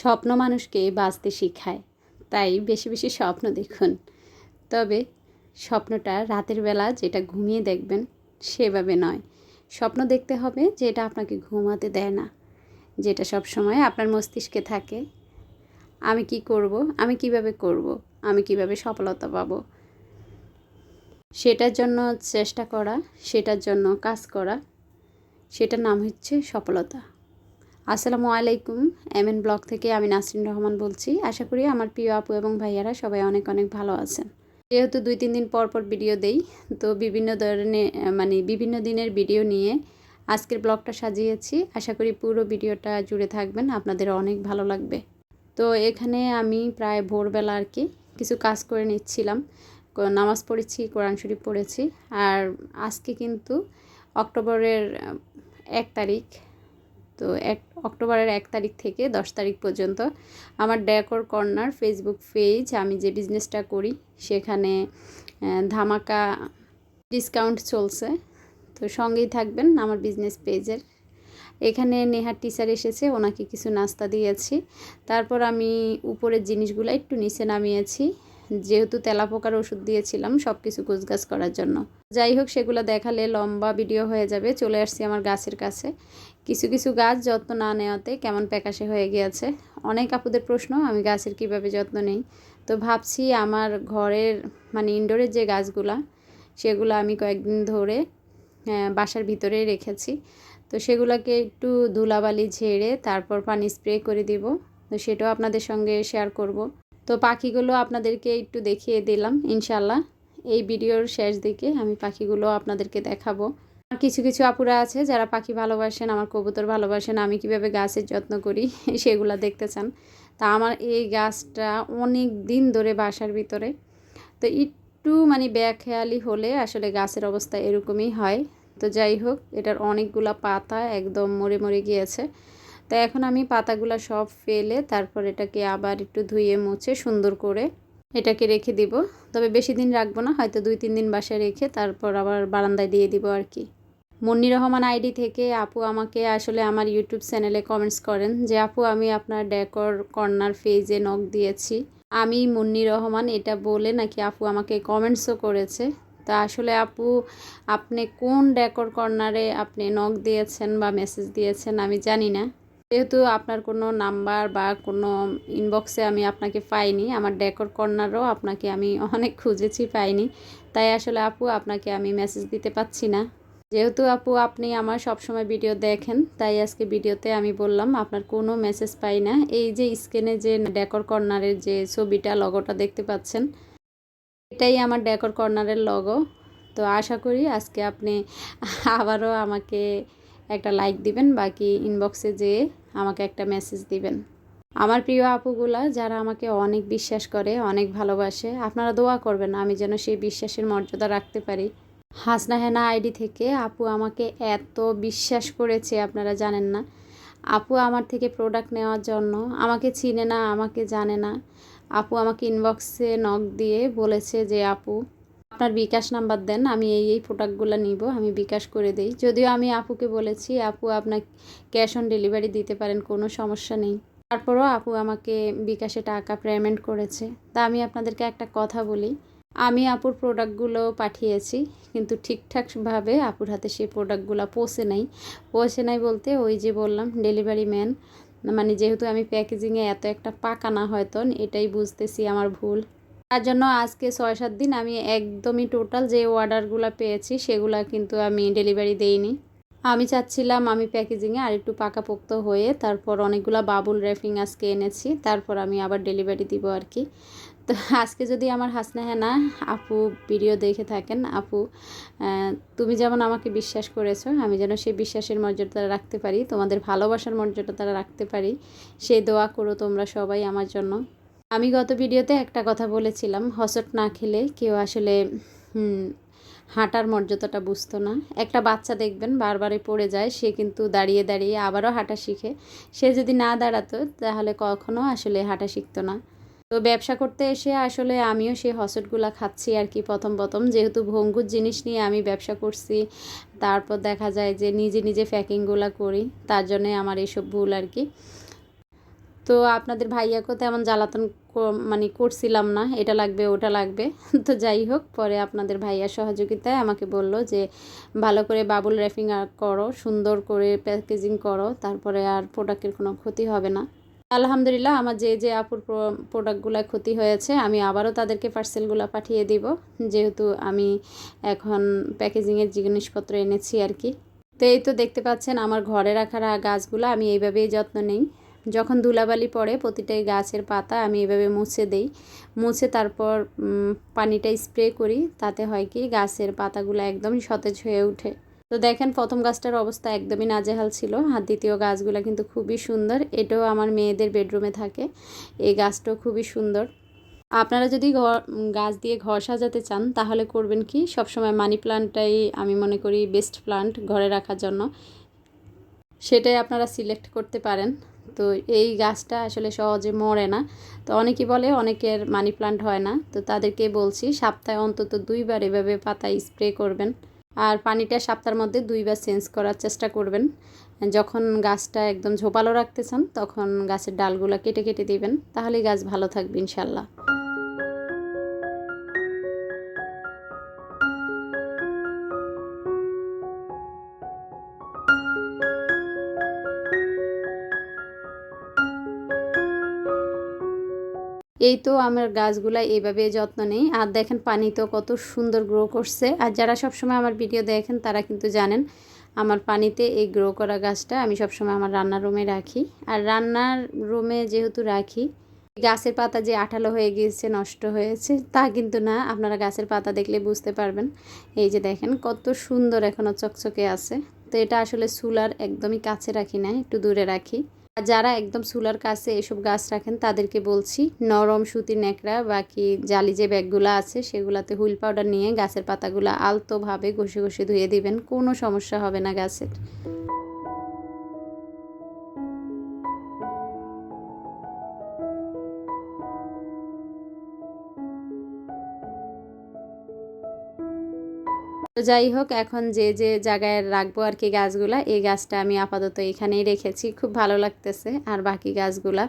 স্বপ্ন মানুষকে বাঁচতে শেখায়। তাই বেশি বেশি স্বপ্ন দেখুন। তবে স্বপ্নটা রাতের বেলা যেটা ঘুমিয়ে দেখবেন সেভাবে নয়। স্বপ্ন দেখতে হবে যেটা আপনাকে ঘুমাতে দেয় না, যেটা সব সময় আপনার মস্তিষ্কে থাকে। আমি কি করব? আমি কীভাবে করব? আমি কীভাবে সফলতা পাবো? সেটার জন্য চেষ্টা করা, সেটার জন্য কাজ করা, সেটার নাম হচ্ছে সফলতা। আসসালামু আলাইকুম এম এন ব্লগ থেকে আমি নাসরিন রহমান বলছি। আশা করি আমার প্রিয় আপু এবং ভাইয়ারা সবাই অনেক অনেক ভালো আছেন। যেহেতু দুই তিন দিন পর পর ভিডিও দেই, তো বিভিন্ন ধরনের মানে বিভিন্ন দিনের ভিডিও নিয়ে আজকের ব্লগটা সাজিয়েছি। আশা করি পুরো ভিডিওটা জুড়ে থাকবেন, আপনাদের অনেক ভালো লাগবে। তো এখানে আমি প্রায় ভোরবেলা আর কি কিছু কাজ করে নিচ্ছিলাম। নামাজ পড়েছি, কোরআন শরীফ পড়েছি। আর আজকে কিন্তু অক্টোবরের এক তারিখ, তো এক অক্টোবরের এক তারিখ থেকে দশ তারিখ পর্যন্ত। আমার ডেকর কর্নার ফেসবুক পেজ, আমি যে বিজনেসটা করি, সেখানে ধামাকা ডিসকাউন্ট চলছে। তো সঙ্গেই থাকবেন আমার বিজনেস পেজের। এখানে নেহার টিচার এসেছে, ওনাকে কিছু নাস্তা দিয়েছি। তারপর আমি উপরের জিনিসগুলো একটু নিচে নামিয়েছি। যেহেতু তেলাপোকার ওষুধ দিয়েছিলাম সব কিছু গোছগাছ করার জন্য। যাই হোক, সেগুলো দেখালে লম্বা ভিডিও হয়ে যাবে। চলে আসছি আমার গাছের কাছে। কিছু কিছু গাছ যত্ন না নেওয়াতে কেমন প্যাকাশে হয়ে গিয়েছে? অনেক আপুদের প্রশ্ন, আমি গাছের কীভাবে যত্ন নেই? তো ভাবছি আমার ঘরের মানে ইনডোরের যে গাছগুলা, সেগুলো আমি কয়েকদিন ধরে বাসার ভিতরেই রেখেছি। তো সেগুলোকে একটু ধুলাবালি ঝেড়ে তারপর পানি স্প্রে করে দিব। তো সেটাও আপনাদের সঙ্গে শেয়ার করব। তো পাখিগুলো আপনাদেরকে একটু দেখিয়ে দিলাম ইনশাল্লাহ এই ভিডিওর শেষ দিকে আমি পাখিগুলো আপনাদেরকে দেখাবো। কিছু কিছু আপুরা আছে যারা পাখি ভালোবাসেন, আমার কবুতর ভালোবাসেন, আমি কীভাবে গাছের যত্ন করি, সেগুলো দেখতে চান। তা আমার এই গাছটা অনেক দিন ধরে বাসার ভিতরে। তো একটু মানে ব্যাখেয়ালি হলে আসলে গাছের অবস্থা এরকমই হয়। তো যাই হোক, এটার অনেকগুলা পাতা একদম মরে মরে গিয়েছে। তো এখন আমি পাতাগুলো সব ফেলে তারপর এটাকে আবার একটু ধুয়ে মুছে সুন্দর করে এটাকে রেখে দিব। তবে বেশি দিন রাখব না, হয়তো দুই তিন দিন বাসায় রেখে তারপর আবার বারান্দায় দিয়ে দিব আর কি। মুন্নি রহমান আইডি থেকে আপু আমাকে আসলে আমার ইউটিউব চ্যানেলে কমেন্টস করেন যে, আপু, আমি আপনার ডেকর কর্নার ফেজে নখ দিয়েছি। আমি মুন্নি রহমান, এটা বলে নাকি আপু আমাকে কমেন্টসও করেছে? তা আসলে আপু, আপনি কোন ডেকর কর্নারে আপনি নখ দিয়েছেন বা মেসেজ দিয়েছেন আমি জানি না। যেহেতু আপনার কোনো নাম্বার বা কোনো ইনবক্সে আমি আপনাকে পাইনি, আমার ডেকর কর্নারও আপনাকে আমি অনেক খুঁজেছি পাইনি, তাই আসলে আপু আপনাকে আমি মেসেজ দিতে পাচ্ছি না। যেহেতু আপু আপনি আমার সবসময় ভিডিও দেখেন, তাই আজকে ভিডিওতে আমি বললাম আপনার কোনো মেসেজ পাই না। এই যে স্ক্রিনে যে ডেকর কর্নারের যে ছবিটা লগোটা দেখতে পাচ্ছেন, এটাই আমার ডেকর কর্নারের লগো তো আশা করি আজকে আপনি আবারও আমাকে একটা লাইক দিবেন বাকি ইনবক্সে যেয়ে। আমাকে একটা মেসেজ দিবেন। আমার প্রিয় আপুগুলা, যারা আমাকে অনেক বিশ্বাস করে, অনেক ভালোবাসে, আপনারা দোয়া করবেন আমি যেন সেই বিশ্বাসের মর্যাদা রাখতে পারি। হাসনা হেনা আইডি থেকে আপু আমাকে এত বিশ্বাস করেছে, আপনারা জানেন না। আপু আমার থেকে প্রোডাক্ট নেওয়ার জন্য আমাকে চিনে না, আমাকে জানে না। আপু আমাকে ইনবক্সে নক দিয়ে বলেছে যে, আপু আপনার বিকাশ নাম্বার দেন, আমি এই এই প্রোডাক্টগুলো নিব, আমি বিকাশ করে দিই। যদিও আমি আপুকে বলেছি, আপু আপনার ক্যাশ অন ডেলিভারি দিতে পারেন, কোনো সমস্যা নেই। তারপরও আপু আমাকে বিকাশে টাকা পেমেন্ট করেছে। তা আমি আপনাদেরকে একটা কথা বলি, আমি আপুর প্রোডাক্টগুলো পাঠিয়েছি, কিন্তু ঠিকঠাকভাবে আপুর হাতে সেই প্রোডাক্টগুলো পৌঁছে নাই। পৌঁছে নাই বলতে ওই যে বললাম ডেলিভারি ম্যান মানে যেহেতু আমি প্যাকেজিংয়ে এত একটা পাকা না হয়তো এটাই বুঝতেছি আমার ভুল। তার জন্য আজকে ছয় সাত দিন আমি একদমই টোটাল যে অর্ডারগুলো পেয়েছি, সেগুলো কিন্তু আমি ডেলিভারি দেইনি। আমি চাচ্ছিলাম আমি প্যাকেজিংয়ে আর একটু পাকাপোক্ত হয়ে তারপর অনেকগুলো বাবুল র্যাপিং আজকে এনেছি, তারপর আমি আবার ডেলিভারি দিব আর কি। তো আজকে যদি আমার হাসনা হ্যাঁ আপু ভিডিও দেখে থাকেন, আপু তুমি যেমন আমাকে বিশ্বাস করেছ, আমি যেন সেই বিশ্বাসের মর্যাদা রাখতে পারি, তোমাদের ভালোবাসার মর্যাদা রাখতে পারি, সেই দোয়া করো তোমরা সবাই আমার জন্য। আমি গত ভিডিওতে একটা কথা বলেছিলাম, হসট না খেলে কেউ আসলে হাঁটার মর্যাদাটা বুঝতো না। একটা বাচ্চা দেখবেন বারবারে পড়ে যায়, সে কিন্তু দাঁড়িয়ে দাঁড়িয়ে আবারও হাঁটা শিখে। সে যদি না দাঁড়াতো, তাহলে কখনো আসলে হাঁটা শিখতো না। তো ব্যবসা করতে এসে আসলে আমিও সেই হসটগুলো খাচ্ছি আর কি প্রথম প্রথম। যেহেতু ভঙ্গুর জিনিস নিয়ে আমি ব্যবসা করছি, তারপর দেখা যায় যে নিজে নিজে প্যাকিংগুলো করি, তার জন্যে আমার এইসব ভুল আর কি। তো আপনাদের ভাইয়াকেও তেমন জ্বালাতন মানে করছিলাম না, এটা লাগবে, ওটা লাগবে। তো যাই হোক, পরে আপনাদের ভাইয়ার সহযোগিতায় আমাকে বলল যে, ভালো করে বাবুল র্যাপিং করো, সুন্দর করে প্যাকেজিং করো, তারপরে আর প্রোডাক্টের কোনো ক্ষতি হবে না। আলহামদুলিল্লাহ, আমার যে যে আপুর প্রোডাক্টগুলো ক্ষতি হয়েছে, আমি আবারও তাদেরকে পার্সেলগুলো পাঠিয়ে দিব। যেহেতু আমি এখন প্যাকেজিংয়ের জিনিসপত্র এনেছি আর কি। তো এই তো দেখতে পাচ্ছেন, আমার ঘরে রাখা রা- গাছগুলো, আমি এইভাবেই যত্ন নেই। যখন ধুলাবালি পড়ে প্রতিটাই গাছের পাতা আমি এভাবে মুছে দেই। মুছে তারপর পানিটা স্প্রে করি। তাতে হয় কি গাছের পাতাগুলো একদম সতেজ হয়ে ওঠে। তো দেখেন প্রথম গাছটার অবস্থা একদমই নাজেহাল ছিল। আর দ্বিতীয় গাছগুলো কিন্তু খুবই সুন্দর। এটাও আমার মেয়েদের বেডরুমে থাকে। এই গাছটাও খুবই সুন্দর। আপনারা যদি ঘর গাছ দিয়ে ঘর সাজাতে চান, তাহলে করবেন কি? সবসময় মানি প্লান্টটাই আমি মনে করি বেস্ট প্লান্ট ঘরে রাখার জন্য। সেটাই আপনারা সিলেক্ট করতে পারেন। তো এই গাছটা আসলে সহজে মরে না। তো অনেকে বলে অনেকের মানি প্লান্ট হয় না। তো তাদেরকে বলছি, সপ্তাহে অন্তত দুইবার এভাবে পাতা স্প্রে করবেন। আর পানিটা সপ্তাহের মধ্যে দুইবার চেঞ্জ করার চেষ্টা করবেন। যখন গাছটা একদম ঝোপালো রাখতে চান, তখন গাছের ডালগুলো কেটে কেটে দিবেন। তাহলেই গাছ ভালো থাকবে, ইনশাল্লাহ। এই তো আমার গাছগুলা এইভাবে যত্ন নেই। আর দেখেন পানি তো কত সুন্দর গ্রো করছে। আর যারা সবসময় আমার ভিডিও দেখেন, তারা কিন্তু জানেন আমার পানিতে এই গ্রো করা গাছটা আমি সবসময় আমার রান্নার রুমে রাখি। আর রান্নার রুমে যেহেতু রাখি, গাছের পাতা যে আঠালো হয়ে গিয়েছে, নষ্ট হয়েছে, তা কিন্তু না। আপনারা গাছের পাতা দেখলে বুঝতে পারবেন। এই যে দেখেন কত সুন্দর এখনও চকচকে আছে। তো এটা আসলে চুলার একদমই কাছে রাখি না, একটু দূরে রাখি। আর যারা একদম সুলার কাছে এসব গাছ রাখেন, তাদেরকে বলছি, নরম সুতি ন্যাকড়া, বাকি জালি যে ব্যাগগুলো আছে, সেগুলাতে হুইল পাউডার নিয়ে গাছের পাতাগুলো আলতোভাবে ঘষে ঘষে ধুয়ে দিবেন, কোনো সমস্যা হবে না গাছের। যাই হোক, এখন যে যে জায়গায় রাখব আর কি গাছগুলা, এই গাছটা আমি আপাতত এখানেই রেখেছি। খুব ভালো লাগতেছে। আর বাকি গাছগুলা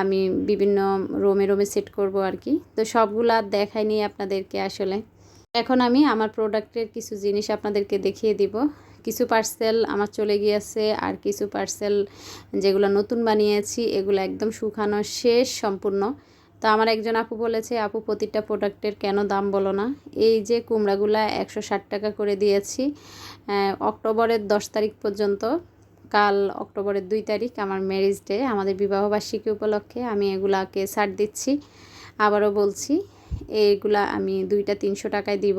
আমি বিভিন্ন রোমে রোমে সেট করব আর কি। তো সবগুলা দেখাইনি আপনাদেরকে আসলে। এখন আমি আমার প্রোডাক্টের কিছু জিনিস আপনাদেরকে দেখিয়ে দিব। কিছু পার্সেল আমার চলে গিয়েছে, আর কিছু পার্সেল যেগুলো নতুন বানিয়েছি, এগুলো একদম শুকানো শেষ সম্পূর্ণ। তো আমার একজন আপু বলেছে, আপু, প্রতিটা প্রোডাক্টের কেন দাম বলো না? এই যে কুমড়াগুলা একশো ষাট টাকা করে দিয়েছি অক্টোবরের দশ তারিখ পর্যন্ত। কাল অক্টোবরের দুই তারিখ, আমার ম্যারেজ ডে আমাদের বিবাহবার্ষিকী উপলক্ষে আমি এগুলাকে ছাড় দিচ্ছি। আবারও বলছি এইগুলা আমি দুইটা তিনশো টাকায় দিব।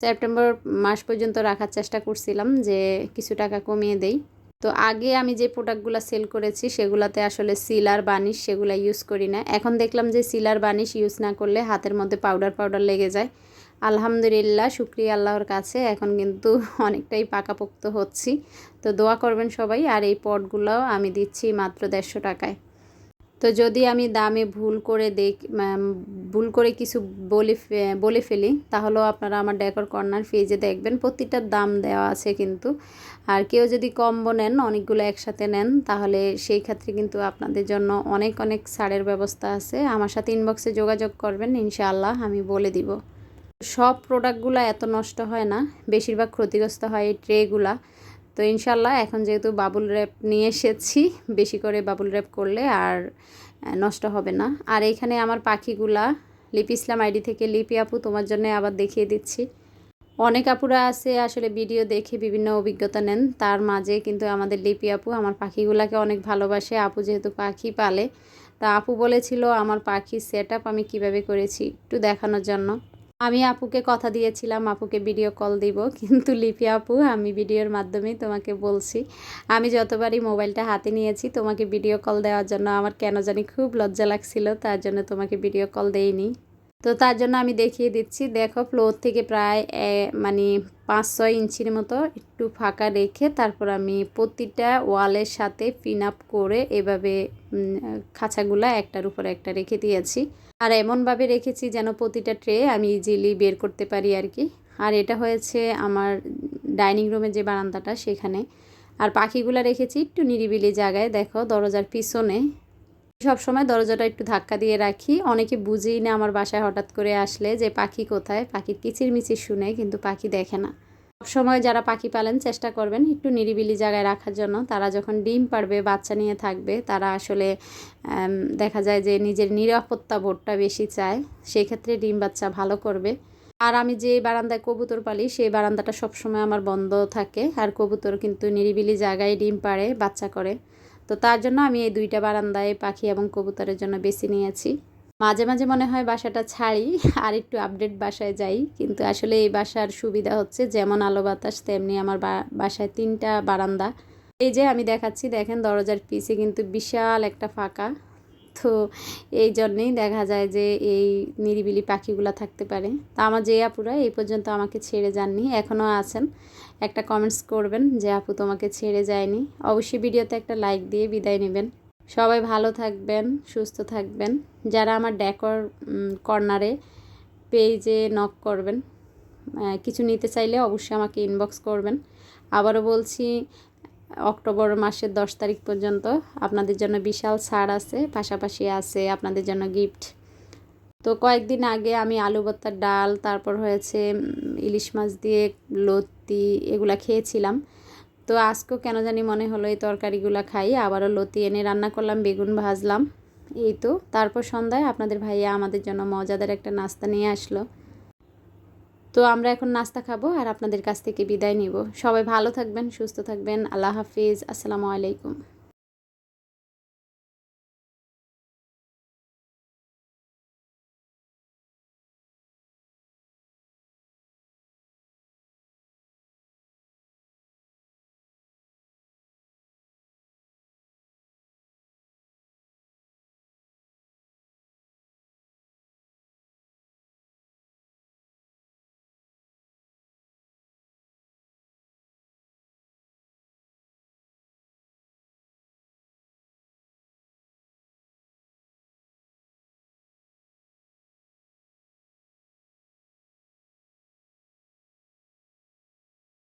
সেপ্টেম্বর মাস পর্যন্ত রাখার চেষ্টা করছিলাম যে কিছু টাকা কমিয়ে দেই। তো আগে আমি যে প্রোডাক্টগুলো সেল করেছি, সেগুলাতে আসলে সিলার বানিশ সেগুলো ইউজ করি না। এখন দেখলাম যে সিলার বানিশ ইউজ না করলে হাতের মধ্যে পাউডার পাউডার লেগে যায়। আলহামদুলিল্লাহ, শুক্রিয়া আল্লাহর কাছে এখন কিন্তু অনেকটাই পাকাপোক্ত হচ্ছি। তো দোয়া করবেন সবাই, আর এই পটগুলোও আমি দিচ্ছি মাত্র দেড়শো টাকায়। তো যদি আমি দামে ভুল করে দেখ ভুল করে কিছু বলে বলে ফেলি, তাহলেও আপনারা আমার ডেকর কর্নার পেজে দেখবেন। প্রতিটার দাম দেওয়া আছে কিন্তু। আর কেউ যদি কম্বো নেন, অনেকগুলো একসাথে নেন, তাহলে সেই ক্ষেত্রে কিন্তু আপনাদের জন্য অনেক অনেক ছাড়ের ব্যবস্থা আছে। আমার সাথে ইনবক্সে যোগাযোগ করবেন, ইনশাআল্লাহ আমি বলে দিব। সব প্রোডাক্টগুলো এত নষ্ট হয় না। বেশিরভাগ ক্ষতিগ্রস্ত হয় এই ট্রেগুলা তো ইনশাল্লাহ এখন যেহেতু বাবুল র্যাপ নিয়ে এসেছি, বেশি করে বাবুল র্যাপ করলে আর নষ্ট হবে না। আর এখানে আমার পাখিগুলা, লিপি ইসলাম আইডি থেকে, লিপি আপু তোমার জন্য আবার দেখিয়ে দিচ্ছি। অনেক আপুরা আছে, আসলে ভিডিও দেখে বিভিন্ন অভিজ্ঞতা নেন। তার মাঝে কিন্তু আমাদের লিপি আপু আমার পাখিগুলাকে অনেক ভালোবাসে। আপু যেহেতু পাখি পালে, তা আপু বলেছিল, আমার পাখির সেট আমি কীভাবে করেছি, একটু দেখানোর জন্য। আমি আপুকে কথা দিয়েছিলাম, আপুকে ভিডিও কল দিব। কিন্তু লিপি আপু, আমি ভিডিওর মাধ্যমে তোমাকে বলছি। আমি যতবারই মোবাইলটা হাতে নিয়েছি, তোমাকে ভিডিও কল দেওয়ার জন্য আমার কেন জানি খুব লজ্জা লাগছিল, তার জন্য তোমাকে ভিডিও কল দেইনি। তো তার জন্য আমি দেখিয়ে দিচ্ছি, দেখো ফ্লোর থেকে প্রায় মানে পাঁচ ছয় ইঞ্চির মতো একটু ফাঁকা রেখে তারপর আমি প্রতিটা ওয়ালের সাথে পিন আপ করে এভাবে খাঁচাগুলা একটার উপর একটা রেখে দিয়েছি। আর এমনভাবে রেখেছি যেন প্রতিটা ট্রে আমি ইজিলি বের করতে পারি আর কি। আর এটা হয়েছে আমার ডাইনিং রুমের যে বারান্দাটা সেখানে। আর পাখিগুলো রেখেছি একটু নিরিবিলি জায়গায়, দেখো দরজার পিছনে। সবসময় দরজাটা একটু ধাক্কা দিয়ে রাখি। অনেকে বুঝেই না আমার বাসায় হঠাৎ করে আসলে যে পাখি কোথায়, পাখির কিচির মিচির শুনে, কিন্তু পাখি দেখে না। সবসময় যারা পাখি পালেন, চেষ্টা করবেন একটু নিরিবিলি জায়গায় রাখার জন্য। তারা যখন ডিম পারবে বাচ্চা নিয়ে থাকবে, তারা আসলে দেখা যায় যে নিজের নিরাপত্তা বোধটা বেশি চায়। সেই ক্ষেত্রে ডিম বাচ্চা ভালো করবে। আর আমি যে বারান্দায় কবুতর পালি, সেই বারান্দাটা সবসময় আমার বন্ধ থাকে। আর কবুতর কিন্তু নিরিবিলি জায়গায় ডিম পাড়ে, বাচ্চা করে। তো তার জন্য আমি এই দুইটা বারান্দায় পাখি এবং কবুতরের জন্য বেছে নিয়েছি। মাঝে মাঝে মনে হয় বাসাটা ছাড়ি, আর একটু আপডেট বাসায় যাই। কিন্তু আসলে এই বাসার সুবিধা হচ্ছে, যেমন আলো বাতাস, তেমনি আমার বাসায় তিনটা বারান্দা। এই যে আমি দেখাচ্ছি, দেখেন দরজার পিছে কিন্তু বিশাল একটা ফাঁকা। তো এই জন্যেই দেখা যায় যে এই নিরিবিলি পাখিগুলো থাকতে পারে। তা আমার যে আপুরা এই পর্যন্ত আমাকে ছেড়ে যাননি, এখনও আছেন। একটা কমেন্টস করবেন যে, আপু, তোমাকে ছেড়ে যায়নি। অবশ্যই ভিডিওতে একটা লাইক দিয়ে বিদায় নেবেন। সবাই ভালো থাকবেন, সুস্থ থাকবেন। যারা আমার ডেকর কর্নারে পেজে নক করবেন কিছু নিতে চাইলে অবশ্যই আমাকে ইনবক্স করবেন। আবারও বলছি, অক্টোবর মাসের দশ তারিখ পর্যন্ত আপনাদের জন্য বিশাল ছাড় আছে, পাশাপাশি আছে আপনাদের জন্য গিফট তো কয়েকদিন আগে আমি আলু ভর্তার ডাল, তারপর হয়েছে ইলিশ মাছ দিয়ে লতি, এগুলা খেয়েছিলাম। তো আজকেও কেন জানি মনে হলো এই তরকারিগুলো খাই, আবারও লতি এনে রান্না করলাম, বেগুন ভাজলাম। এই তো, তারপর সন্ধ্যায় আপনাদের ভাইয়া আমাদের জন্য মজাদার একটা নাস্তা নিয়ে আসলো। তো আমরা এখন নাস্তা খাব আর আপনাদের কাছ থেকে বিদায় নিব। সবাই ভালো থাকবেন, সুস্থ থাকবেন, আল্লাহ হাফিজ, আসসালামু আলাইকুম।